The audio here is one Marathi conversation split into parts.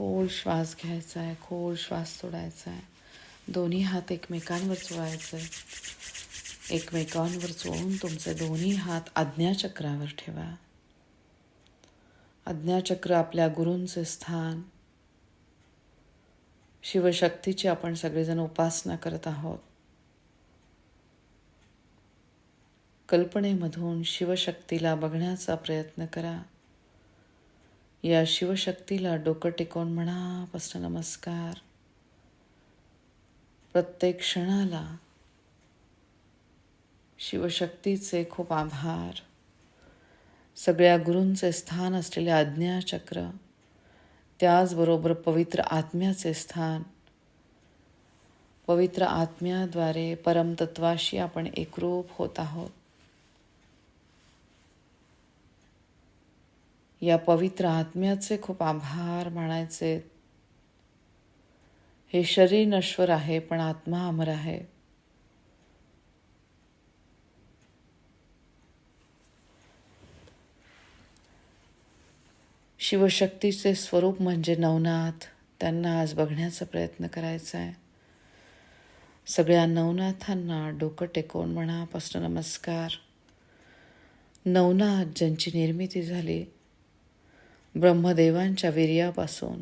खोल श्वास घ्यायचा आहे खोल श्वास सोडायचा आहे. दोन्ही हात एकमेकांवर चोळायचे एकमेकांवर चोळून तुमचे दोन्ही हात आज्ञाचक्रावर ठेवा. आज्ञाचक्र आपल्या गुरूंचे स्थान. शिवशक्तीची आपण सगळेजण उपासना करत आहोत. कल्पनेमधून शिवशक्तीला बघण्याचा प्रयत्न करा. या शिवशक्तीला डोकं टेकवून म्हणा पस्त नमस्कार. प्रत्येक क्षणाला शिवशक्तीचे खूप आभार. सगळ्या गुरूंचे स्थान असलेले आज्ञाचक्र त्याचबरोबर पवित्र आत्म्याचे स्थान. पवित्र आत्म्याद्वारे परमतत्वाशी आपण एकरूप होत आहोत. या पवित्र आत्म्याचे खूप आभार मानायचे. हे शरीर नश्वर आहे पण आत्मा अमर आहे. शिवशक्तीचे स्वरूप म्हणजे नवनाथ. त्यांना आज बघण्याचा प्रयत्न करायचा आहे. सगळ्या नवनाथांना डोकं टेकवून म्हणा नमस्कार. नवनाथ ज्यांची निर्मिती झाली ब्रह्मदेवांच्या वीर्यापासून.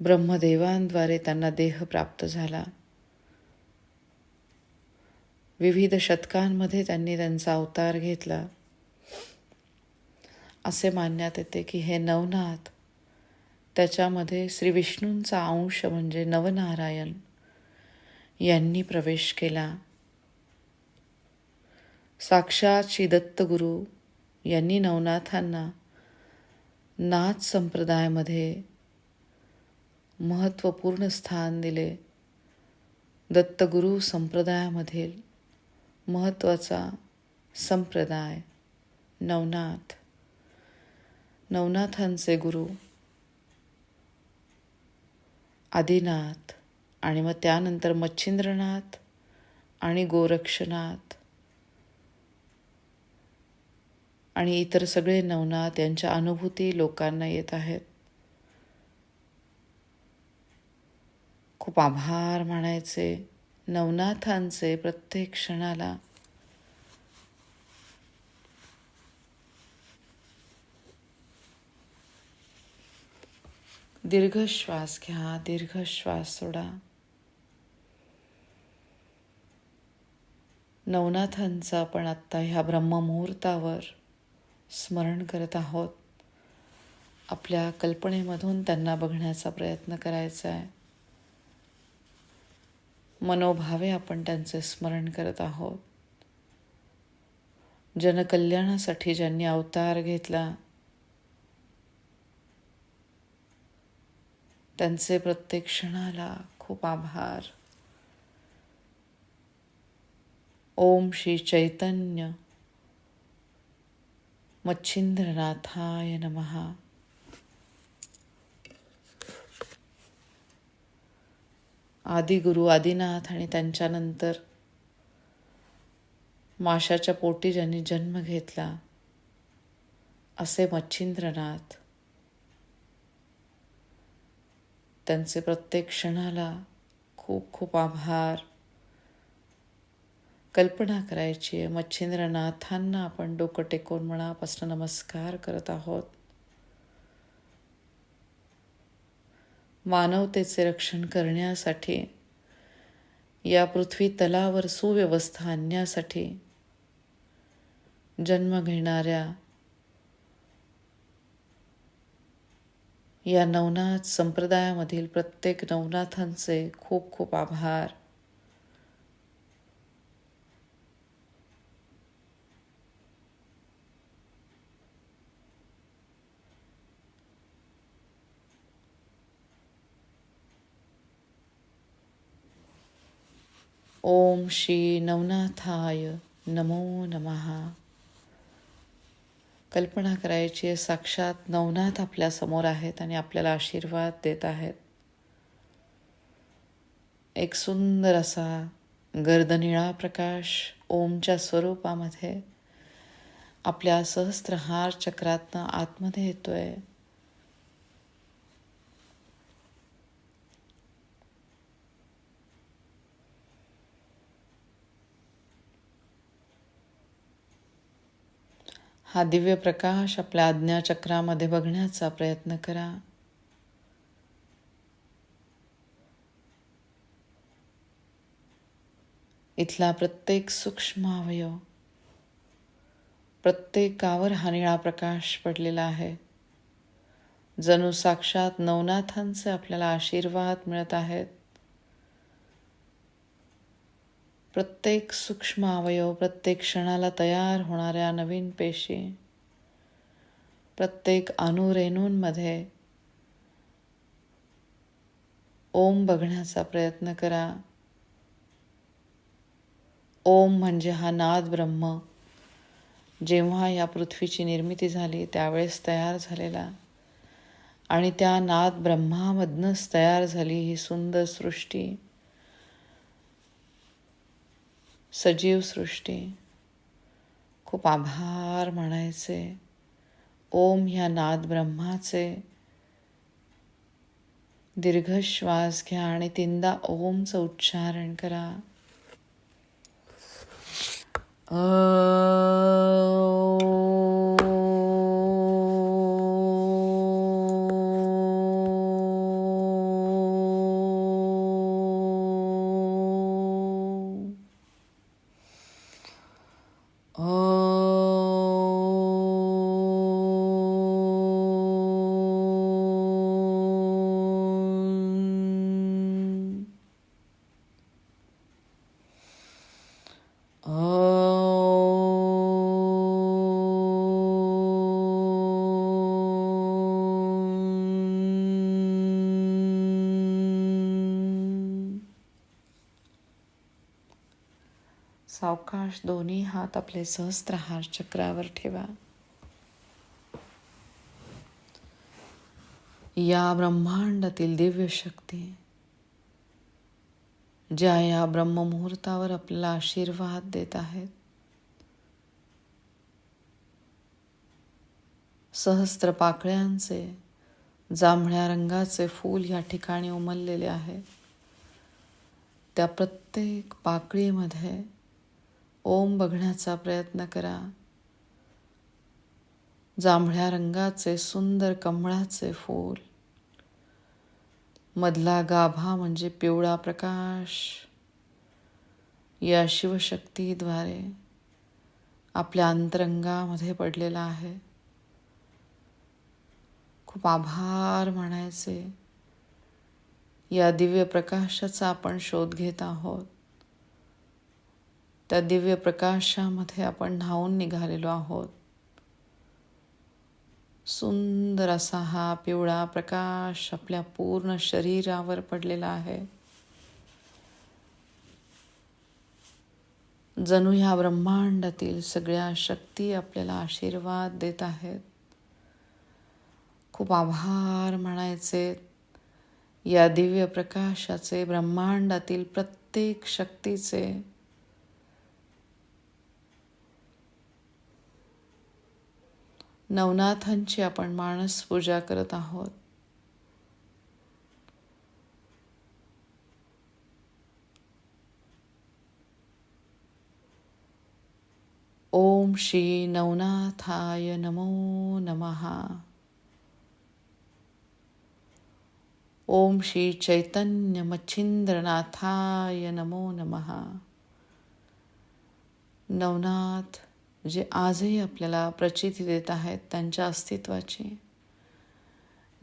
ब्रह्मदेवांद्वारे त्यांना देह प्राप्त झाला. विविध शतकांमध्ये त्यांनी त्यांचा अवतार घेतला. असे मानण्यात येते की हे नवनाथ त्याच्यामध्ये श्री विष्णूंचा अंश म्हणजे नवनारायण. यांनी प्रवेश केला. साक्षात श्री दत्तगुरू यांनी नवनाथांना नाथ संप्रदायामध्ये महत्त्वपूर्ण स्थान दिले. दत्तगुरू संप्रदायामधील महत्त्वाचा संप्रदाय नवनाथ. नवनाथांचे गुरु आदिनाथ. आणि मग त्यानंतर मच्छिंद्रनाथ आणि गोरक्षनाथ आणि इतर सगळे नवनाथ यांच्या अनुभूती लोकांना येत आहेत. खूप आभार मानायचे नवनाथांचे प्रत्येक क्षणाला. दीर्घ श्वास घ्या दीर्घ श्वास सोडा. नवनाथांचं आपण आत्ता ह्या ब्रह्ममुहूर्तावर स्मरण करत आहोत. आपल्या कल्पनेमधून त्यांना बघण्याचा प्रयत्न करायचा आहे. मनोभावे आपण त्यांचे स्मरण करत आहोत. जनकल्याणासाठी ज्यांनी अवतार घेतला त्यांचे प्रत्येक क्षणाला खूप आभार. ओम श्री चैतन्य। मच्छिंद्रनाथाय नमहा आदिगुरु आदिनाथ आणि त्यांच्यानंतर माशाच्या पोटी ज्यांनी जन्म घेतला असे मच्छिंद्रनाथ. त्यांचे प्रत्येक क्षणाला खूप खूप आभार. कल्पना करायची आहे. मच्छिंद्रनाथांना आपण डोकं टेकून मनापासून नमस्कार करत आहोत. मानवतेचे रक्षण करण्यासाठी या पृथ्वी तलावर सुव्यवस्था आणण्यासाठी जन्म घेणाऱ्या या नवनाथ संप्रदायामधील प्रत्येक नवनाथांचे खूप खूप आभार. ओम श्री नवनाथाय नमो नमहा कल्पना करायची आहे साक्षात नवनाथ आपल्यासमोर आहेत आणि आपल्याला आशीर्वाद देत आहेत. एक सुंदर असा गर्दनिळा प्रकाश ओमच्या स्वरूपामध्ये आपल्या सहस्त्रहार चक्रातनं आतमध्ये येतोय. हा दिव्य प्रकाश आपल्या आज्ञाचक्रामध्ये बघण्याचा प्रयत्न करा. इथला प्रत्येक सूक्ष्म अवयव प्रत्येकावर हा निळा प्रकाश पडलेला आहे. जणू साक्षात नवनाथांचे आपल्याला आशीर्वाद मिळत आहेत. प्रत्येक सूक्ष्म अवयव प्रत्येक क्षणाला तयार होणाऱ्या नवीन पेशी प्रत्येक अनुरेणूंमध्ये ओम बघण्याचा प्रयत्न करा. ओम म्हणजे हा नाद ब्रह्म. जेव्हा या पृथ्वीची निर्मिती झाली त्यावेळेस तयार झालेला. आणि त्या नाद ब्रह्मामधनंच तयार झाली ही सुंदर सृष्टी. सजीव सृष्टी. खूप आभार म्हणायचे. ओम ह्या नाद ब्रह्माचे. दीर्घ श्वास घ्या आणि तीनदा ओमचं उच्चारण करा. सावकाश दोन्ही हात आपले सहस्त्रहार चक्रावर ठेवा. या ब्रह्मांडातील दिव्य शक्ती ज्या या ब्रह्ममुहूर्तावर आपला आशीर्वाद देत आहेत सहस्त्र पाकळ्यांचे जांभळ्या रंगाचे फूल या ठिकाणी उमललेले आहे. त्या प्रत्येक पाकळीमध्ये ओम बघण्याचा प्रयत्न करा. जांभळ्या रंगाचे सुंदर कमळाचे फूल. मधला गाभा म्हणजे पिवळा प्रकाश. या शिवशक्तीद्वारे आपल्या अंतरंगामध्ये पडलेला आहे. खूप आभार म्हणायचे या दिव्य प्रकाशाचा आपण शोध घेत आहोत. त्या दिव्य प्रकाशामध्ये आपण न्हावून निघालेलो आहोत. सुंदर असा हा पिवळा प्रकाश आपल्या पूर्ण शरीरावर पडलेला आहे. जणू ह्या ब्रह्मांडातील सगळ्या शक्ती आपल्याला आशीर्वाद देत आहेत. खूप आभार म्हणायचे या दिव्य प्रकाशाचे ब्रह्मांडातील प्रत्येक शक्तीचे नवनाथांची आपण माणस पूजा करत आहोत. ओम श्री नवनाथाय नमो नमहा ओम श्री चैतन्य मच्छिंद्रनाथाय नमो नमहा नवनाथ जे आजही आपल्याला प्रचिती देत आहेत त्यांच्या अस्तित्वाची.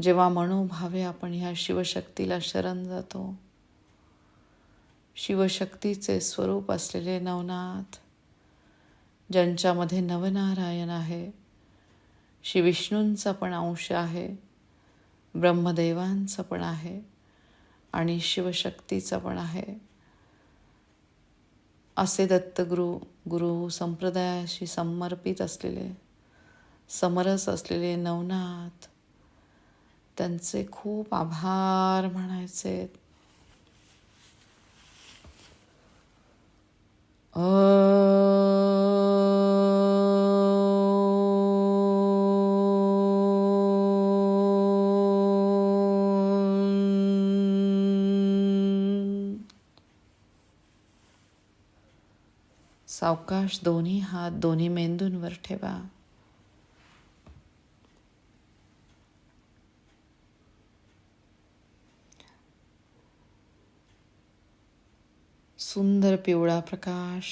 जेव्हा मनोभावे आपण ह्या शिवशक्तीला शरण जातो. शिवशक्तीचे स्वरूप असलेले नवनाथ ज्यांच्यामध्ये नवनारायण आहे शिविष्णूंचा पण अंश आहे ब्रह्मदेवांचा पण आहे आणि शिवशक्तीचा पण आहे. असे दत्तगुरु गुरु संप्रदायाशी समर्पित असलेले समरस असलेले नवनाथ त्यांचे खूप आभार म्हणायचे. सावकाश दोन्ही हात दोन्ही मेंदूंवर ठेवा. सुंदर पिवळा प्रकाश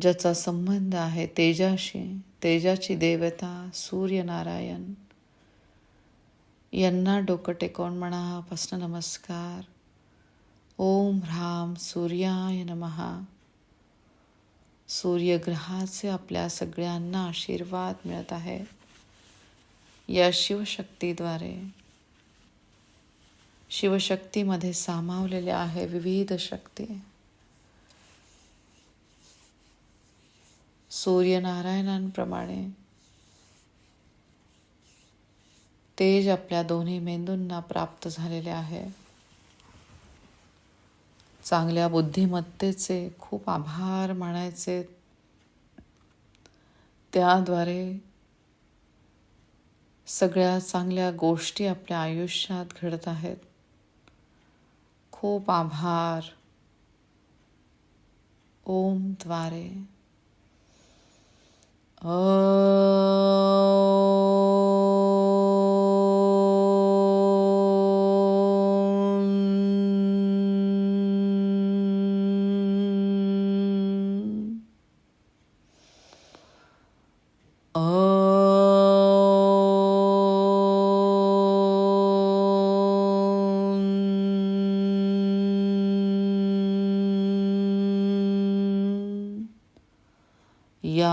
ज्याचा संबंध आहे तेजाशी तेजाची देवता सूर्यनारायण. यांना डोकं टेकवून म्हणा प्रश्न नमस्कार. ओम ह्राम सूर्याय नमहा सूर्यग्रहाचे आपल्या सगळ्यांना आशीर्वाद मिळत आहे. या शिवशक्तीद्वारे. शिवशक्तीमध्ये सामावलेले आहे विविध शक्ती. सूर्यनारायणांप्रमाणे. तेज आपल्या दोन्ही मेंदूंना प्राप्त झालेले आहे. चांगल्या बुद्धिमत्तेचे खूप आभार मानायचे. त्याद्वारे सगळ्या चांगल्या गोष्टी आपल्या आयुष्यात घडत आहेत. खूप आभार. ओमद्वारे.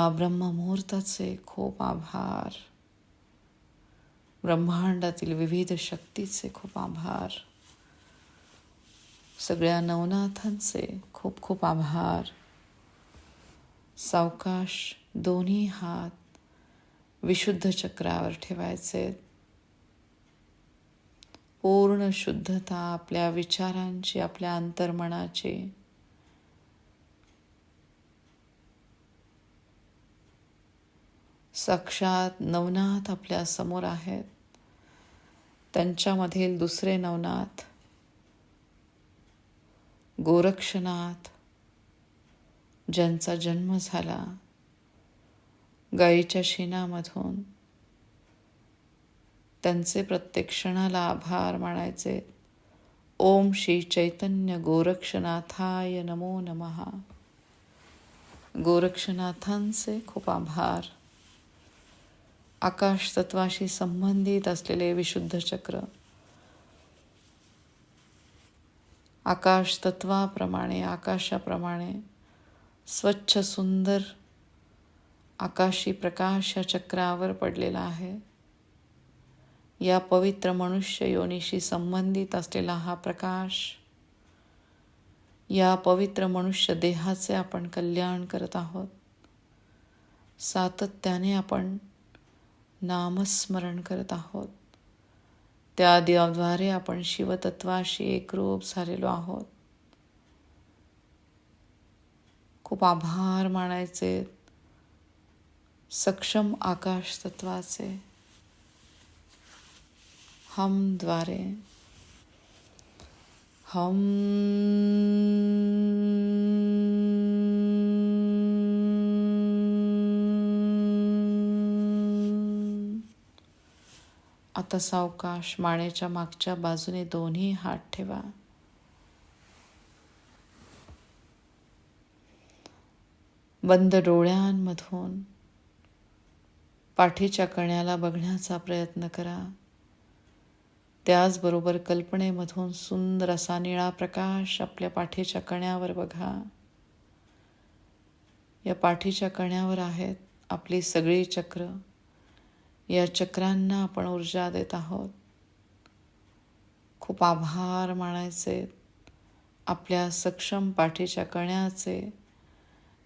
या ब्रह्ममुहूर्ताचे खूप आभार. ब्रह्मांडातील विविध शक्तीचे खूप आभार. सगळ्या नवनाथांचे खूप खूप आभार. सावकाश दोन्ही हात विशुद्ध चक्रावर ठेवायचे. पूर्ण शुद्धता आपल्या विचारांची आपल्या अंतर्मनाची साक्षात नवनाथ आपल्यासमोर आहेत. त्यांच्यामधील दुसरे नवनाथ गोरक्षनाथ ज्यांचा जन्म झाला गायीच्या शेणामधून त्यांचे प्रत्येक क्षणाला आभार मानायचे. ओम श्री चैतन्य गोरक्षनाथाय नमो नमहा गोरक्षनाथांचे खूप आभार. आकाश तत्वाशी संबंधित असलेले विशुद्ध चक्र. आकाश तत्वाप्रमाणे आकाशाप्रमाणे स्वच्छ सुंदर आकाशी प्रकाश या चक्रावर पडलेला आहे. या पवित्र मनुष्य योनीशी संबंधित असलेला हा प्रकाश या पवित्र मनुष्य देहाचे आपण कल्याण करत आहोत. सातत्याने आपण नामस्मरण करत आहोत. त्या देवाद्वारे आपण शिवतत्वाशी एकरूप झालेलो आहोत. खूप आभार मानायचे. सक्षम आकाश तत्वाचे हमद्वारे हम आता सावकाश मानेच्या मागच्या बाजूने दोन्ही हात ठेवा. बंद डोळ्यांमधून पाठीच्या कण्याला बघण्याचा प्रयत्न करा. त्याचबरोबर कल्पनेमधून सुंदर असा निळा प्रकाश आपल्या पाठीच्या कण्यावर बघा. या पाठीच्या कण्यावर आहेत आपली सगळी चक्र. या चक्रांना आपण ऊर्जा देत आहोत. खूप आभार मानायचे. आपल्या सक्षम पाठीच्या कण्याचे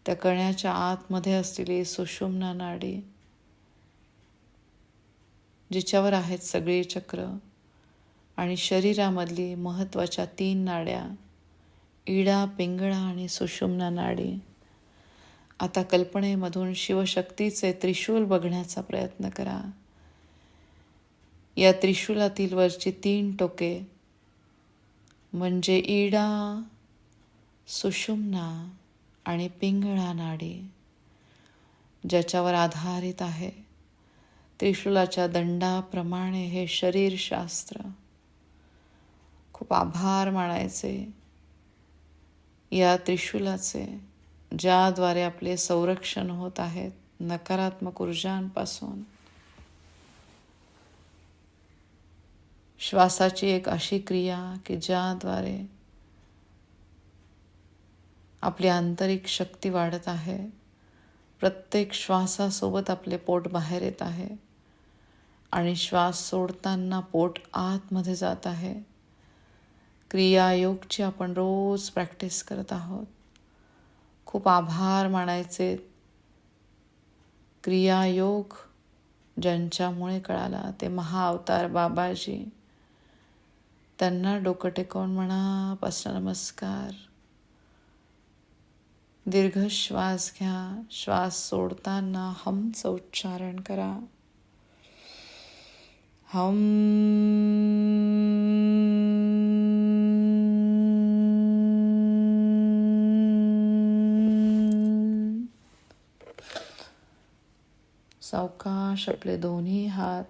त्या कण्याच्या आतमध्ये असलेली सुषुम्ना नाडी जिच्यावर आहेत सगळी चक्र आणि शरीरामधली महत्त्वाच्या तीन नाड्या इडा पिंगळा आणि सुषुम्ना नाडी. आता कल्पनेमधून शिवशक्तीचे त्रिशूल बघण्याचा प्रयत्न करा. या त्रिशूलातील वरची तीन टोके म्हणजे इडा सुषुम्ना आणि पिंगळा नाडी ज्याच्यावर आधारित आहे त्रिशूलाच्या दंडाप्रमाणे हे शरीरशास्त्र. खूप आभार मानायचे या त्रिशूलाचे. ज्याद्वारे आपले संरक्षण होत आहेत नकारात्मक ऊर्जांपासून. श्वासाची एक अशी क्रिया की ज्याद्वारे आपली आंतरिक शक्ती वाढत आहे. प्रत्येक श्वासासोबत आपले पोट बाहेर येत आहे आणि श्वास सोडताना पोट आतमध्ये जात आहे. क्रियायोगची आपण रोज प्रॅक्टिस करत आहोत. खूप आभार मानायचे. क्रियायोग ज्यांच्यामुळे कळाला ते महाअवतार बाबाजी. त्यांना डोकं टेकवून मनापासून नमस्कार. दीर्घ श्वास घ्या श्वास सोडताना हमचं उच्चारण करा. हम सावकाश आपले दोन्ही हात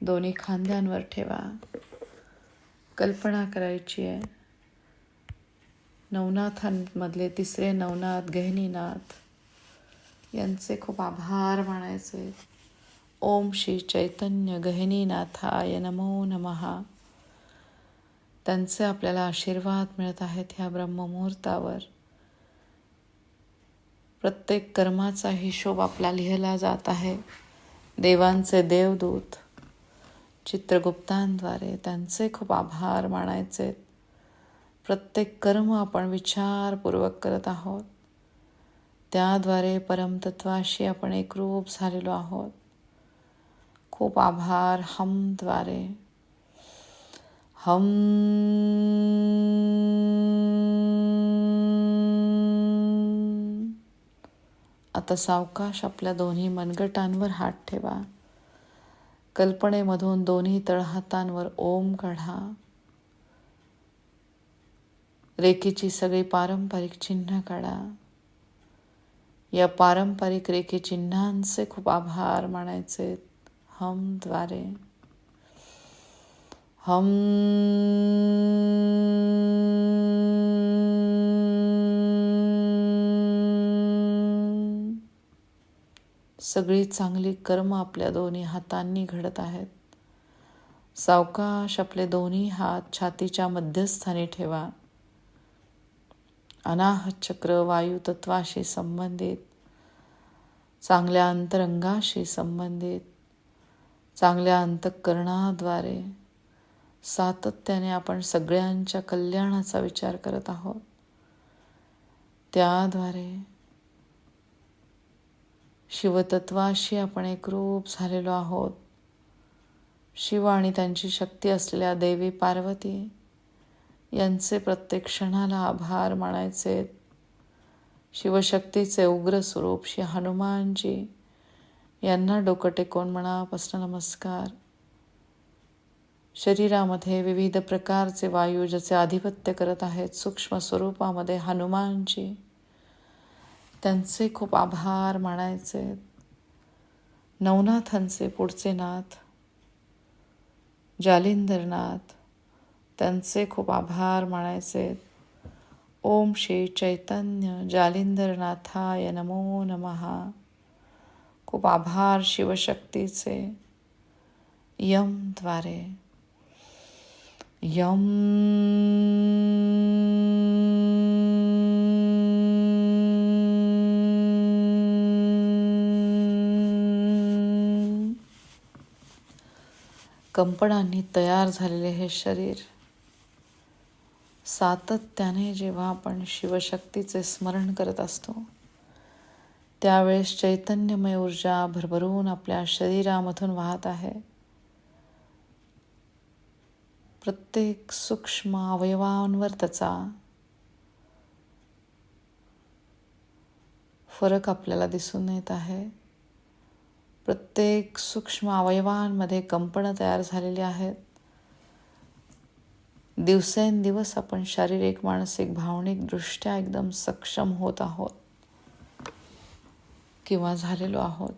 दोन्ही खांद्यांवर ठेवा. कल्पना करायची आहे. नवनाथांमधले तिसरे नवनाथ गहिनीनाथ यांचे खूप आभार मानायचे. ओम श्री चैतन्य गहिनीनाथाय नमो नमहा त्यांचे आपल्याला आशीर्वाद मिळत आहेत ह्या ब्रह्ममुहूर्तावर. प्रत्येक कर्माचा हिशोब आपला लिहिला जात आहे. देवांचे देवदूत चित्रगुप्तांद्वारे त्यांचे खूप आभार मानायचे. प्रत्येक कर्म आपण विचारपूर्वक करत आहोत. त्याद्वारे परमतत्वाशी आपण एकरूप झालेलो आहोत. खूप आभार हमद्वारे. हम आता सावकाश आपल्या दोन्ही मनगटांवर हात ठेवा. कल्पनेमधून दोन्ही तळहातांवर ओम काढा. रेखेची सगळी पारंपरिक चिन्ह काढा. या पारंपरिक रेखे चिन्हांचे खूप आभार मानायचे. हमद्वारे हम सगळी चांगली कर्म आपल्या दोन्ही हातांनी घडत आहेत. सावकाश आपले दोन्ही हात छातीच्या मध्यस्थानी ठेवा. अनाहत चक्र वायुतत्वाशी संबंधित चांगल्या अंतरंगाशी संबंधित चांगल्या अंतःकरणाद्वारे सातत्याने आपण सगळ्यांच्या कल्याणाचा विचार करत आहोत. त्याद्वारे शिवतत्वाशी आपण एकरूप झालेलो आहोत. शिव आणि त्यांची शक्ती असलेल्या देवी पार्वती यांचे प्रत्येक क्षणाला आभार मानायचे. शिवशक्तीचे उग्र स्वरूप श्री हनुमानजी यांना डोकं टेकवून मनापासून नमस्कार. शरीरामध्ये विविध प्रकारचे वायू ज्याचे आधिपत्य करत आहेत सूक्ष्म स्वरूपामध्ये हनुमानजी त्यांचे खूप आभार मानायचे. नवनाथांचे पुढचे नाथ जालिंदरनाथ त्यांचे खूप आभार मानायचे. ओम श्री चैतन्य जालिंदरनाथाय नमो नमहा खूप आभार शिवशक्तीचे. यमद्वारे यम कंपनांनी तयार झालेले हे शरीर सातत्याने जेव्हा आपण शिवशक्तीचे स्मरण करत असतो त्यावेळेस चैतन्यमय ऊर्जा भरभरून आपल्या शरीरामधून वाहत आहे. प्रत्येक सूक्ष्म अवयवांवर त्याचा फरक आपल्याला दिसून येत आहे. प्रत्येक सूक्ष्म अवयवांमध्ये कंपनं तयार झालेली आहेत. दिवसेंदिवस आपण शारीरिक मानसिक भावनिक दृष्ट्या एकदम सक्षम होत आहोत. किंवा झालेलो आहोत.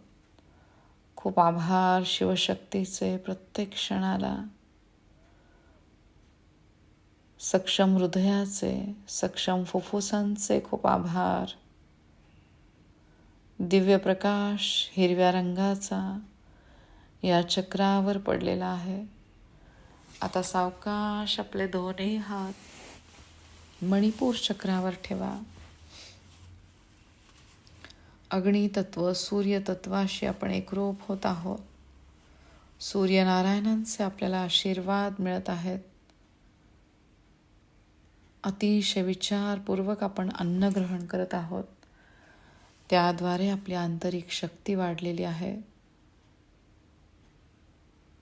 खूप आभार शिवशक्तीचे प्रत्येक क्षणाला. सक्षम हृदयाचे सक्षम फुफ्फुसांचे खूप आभार. दिव्य प्रकाश हिरव्या रंगाचा या चक्रावर पडलेला आहे. आता सावकाश आपले दोन्ही हात मणिपूर चक्रावर ठेवा. अग्नितत्व सूर्यतत्वाशी आपण एकरूप होत आहोत. सूर्यनारायणांचे आपल्याला आशीर्वाद मिळत आहेत. अतिशय विचारपूर्वक आपण अन्न ग्रहण करत आहोत. त्याद्वारे आपली आंतरिक शक्ती वाढलेली आहे.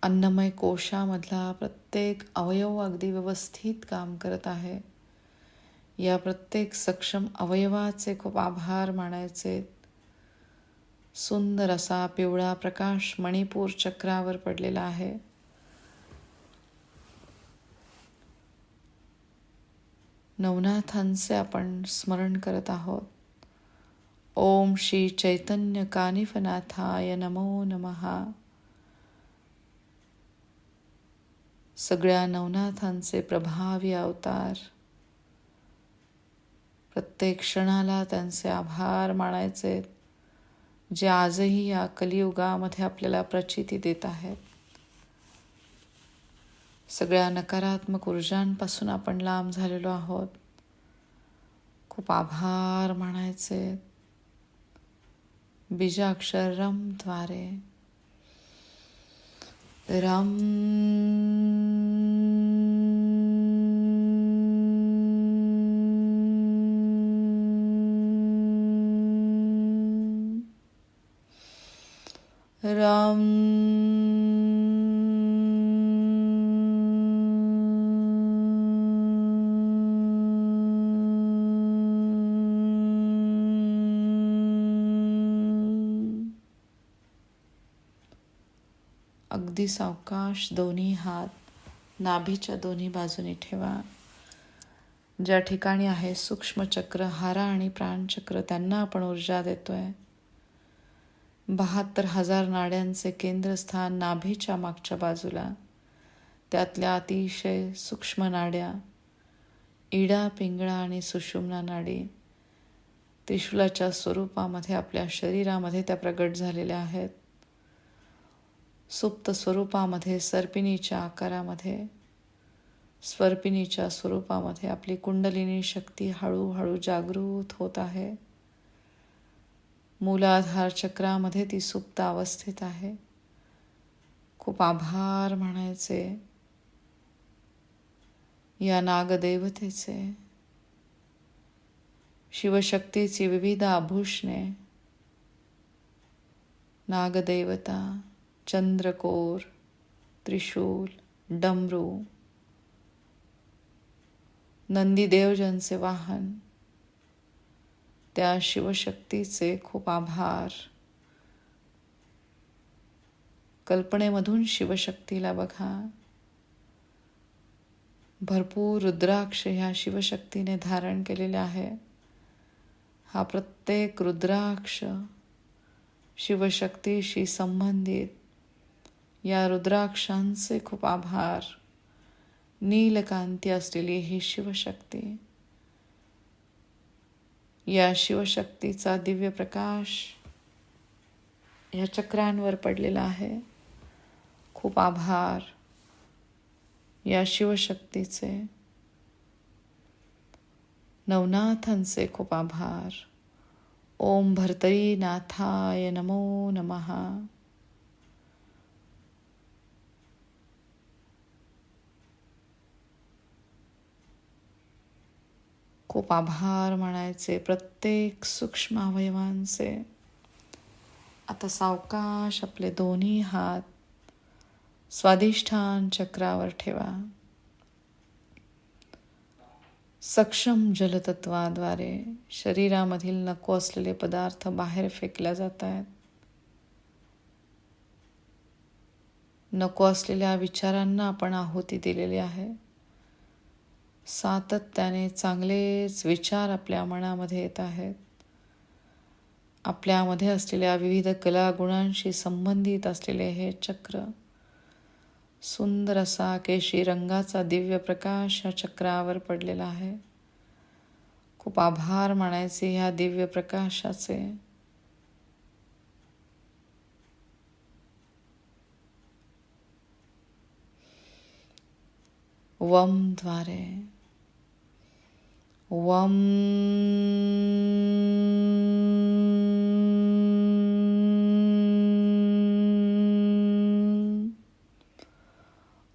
अन्नमय कोशामधला प्रत्येक अवयव अगदी व्यवस्थित काम करत आहे. या प्रत्येक सक्षम अवयवाचे खूप आभार मानायचे. सुंदर असा पिवळा प्रकाश मणिपूर चक्रावर पडलेला आहे. नवनाथांचे आपण स्मरण करत आहोत. ओम श्री चैतन्य कानिफनाथाय नमो नमहा सगळ्या नवनाथांचे प्रभावी अवतार. प्रत्येक क्षणाला त्यांचे आभार मानायचे जे आजही या कलियुगामध्ये आपल्याला प्रचिती देत आहेत. सगळ्या नकारात्मक ऊर्जांपासून आपण लांब झालेलो आहोत. खूप आभार मानायचे. बीजाक्षर रमद्वारे रम रम अगदी सावकाश दोन्ही हात नाभीच्या दोन्ही बाजूने ठेवा. ज्या ठिकाणी आहे सूक्ष्मचक्र हारा आणि प्राणचक्र त्यांना आपण ऊर्जा देतोय. बहात्तर हजार नाड्यांचे केंद्रस्थान नाभीच्या मागच्या बाजूला. त्यातल्या अतिशय सूक्ष्म नाड्या इडा पिंगळा आणि सुषुम्ना नाडी त्रिशूलाच्या स्वरूपामध्ये आपल्या शरीरामध्ये त्या प्रगट झालेल्या आहेत. सुप्त स्वरूपामध्ये सर्पिणीच्या आकारामध्ये स्वर्पिणीच्या स्वरूपामध्ये आपली कुंडलिनी शक्ती हळूहळू जागृत होत आहे. मूलाधार चक्रामध्ये ती सुप्त अवस्थेत आहे. खूप आभार म्हणायचे. या नागदेवतेचे. शिवशक्तीची विविध आभूषणे. नागदेवता. चंद्रकोर त्रिशूल डमरू नंदीदेवजनचे वाहन त्या शिवशक्तीचे खूप आभार. कल्पनेमधून शिवशक्तीला बघा. भरपूर रुद्राक्ष ह्या शिवशक्तीने धारण केलेले आहे. हा प्रत्येक रुद्राक्ष शिवशक्तीशी संबंधित या रुद्राक्षांचे खूप आभार. नीलकांती असलेली ही शिवशक्ती. या शिवशक्तीचा दिव्य प्रकाश या चक्रांवर पडलेला आहे. खूप आभार या शिवशक्तीचे. नवनाथांचे खूप आभार. ओम भरतरी नाथाय नमो. नमहा खूप आभार म्हणायचे. प्रत्येक सूक्ष्म अवयवांचे. आता सावकाश आपले दोन्ही हात स्वादिष्ठान चक्रावर ठेवा. सक्षम जलतत्वाद्वारे शरीरामधील नको असलेले पदार्थ बाहेर फेकल्या जात आहेत. नको असलेल्या विचारांना आपण आहुती दिलेली आहे. सातत्याने चांगलेच विचार आपल्या मनामध्ये येत आहेत. आपल्यामध्ये असलेल्या विविध कला गुणांशी संबंधित असलेले हे चक्र सुंदर असा केशी रंगाचा दिव्य प्रकाश या चक्रावर पडलेला आहे. खूप आभार मानायचे ह्या दिव्य प्रकाशाचे. वमद्वारे. वम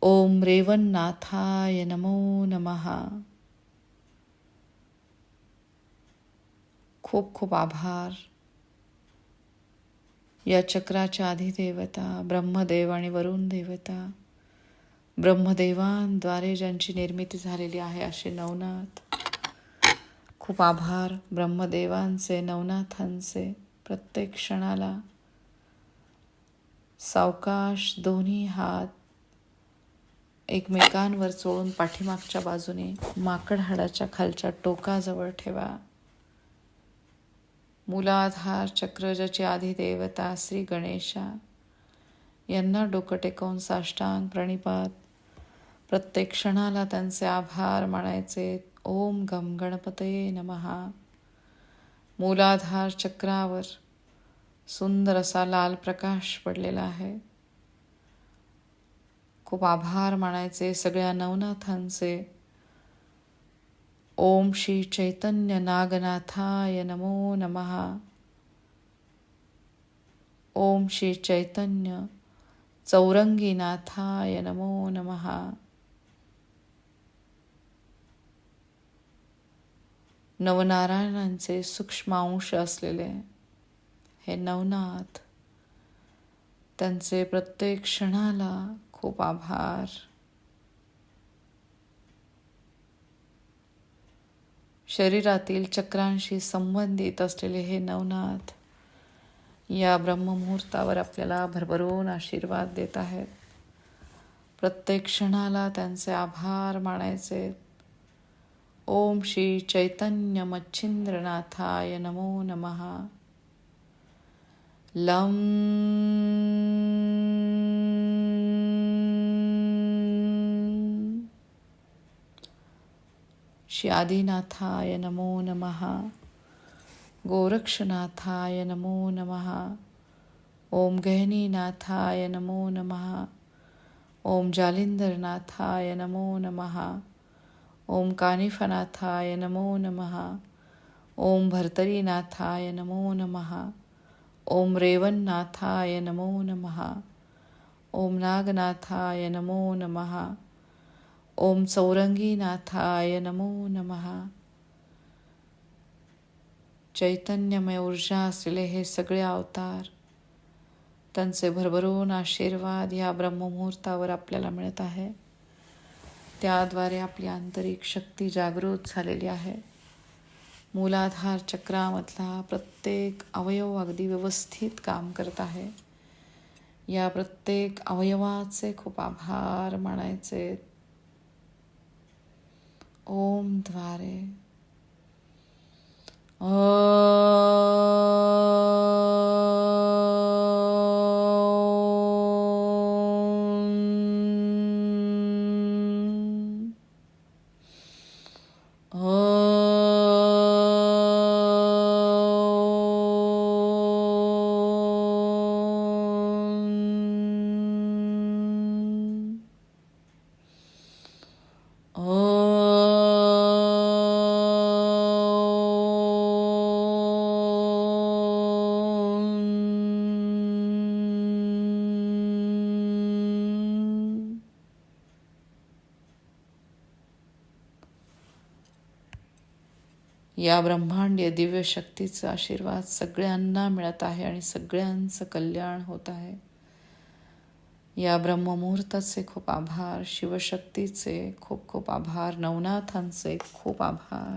ओम रेवन्नाथाय नमो नमः। खूप खूप आभार। या चक्राच्या अधिदेवता ब्रह्मदेव आणि वरुण देवता ब्रह्मदेवांद्वारे ज्यांची निर्मिती झालेली आहे असे नवनाथ खूप आभार ब्रह्मदेवांचे नवनाथांचे प्रत्येक क्षणाला. सावकाश दोन्ही हात एकमेकांवर चोळून पाठीमागच्या बाजूने माकड हाडाच्या खालच्या टोकाजवळ ठेवा. मुलाधार चक्र ज्याची आधी देवता श्री गणेशा. यांना डोकं टेकवून साष्टांग प्रणिपात. प्रत्येक क्षणाला त्यांचे आभार मानायचे ओम गम गणपतये नमहा मूलाधार चक्रावर सुंदर असा लाल प्रकाश पडलेला आहे. खूप आभार मानायचे सगळ्या नवनाथांचे. ओम श्री चैतन्य नागनाथाय नमो नमहा ओम श्री चैतन्य चौरंगीनाथाय नमो नमहा नवनारायणांचे सूक्ष्मांश असलेले हे नवनाथ त्यांचे प्रत्येक क्षणाला खूप आभार. शरीरातील चक्रांशी संबंधित असलेले हे नवनाथ या ब्रह्ममुहूर्तावर आपल्याला भरभरून आशीर्वाद देत आहेत. प्रत्येक क्षणाला त्यांचे आभार मानायचे. ॐ श्रीचैतन्यमच्छिन्द्रनाथाय नमो नमः। लं श्यादिनाथाय नमो नमः। गोरक्षनाथाय नमो नमः। ॐ गहनीनाथाय नमो नमः। ॐ जालिन्दरनाथाय नमो नमः। ओम कानिफनाथाय नमो नमः। ओम भर्तरीनाथाय नमो नमः। ओम रेवन्नाथाय नमो नमः। ओम नागनाथाय नमो नमः। ओम चौरंगीनाथाय नमो नमः। चैतन्यमय ऊर्जा असलेले हे सगळे अवतार। त्यांचे भरभरून आशीर्वाद या ब्रह्ममुहूर्तावर आपल्याला मिळत आहे. त्याद्वारे आपली आंतरिक शक्ती जागृत झालेली आहे. मूलाधार चक्रामधला प्रत्येक अवयव अगदी व्यवस्थित काम करत आहे. या प्रत्येक अवयवाचे खूप आभार मानायचे. ओमद्वारे. या ब्रह्मांडीय दिव्य शक्तीचा आशीर्वाद सगळ्यांना मिळत आहे आणि सगळ्यांचं कल्याण होत आहे. या ब्रह्ममुहूर्ताचे खूप आभार शिवशक्तीचे खूप खूप आभार नवनाथांचे खूप आभार.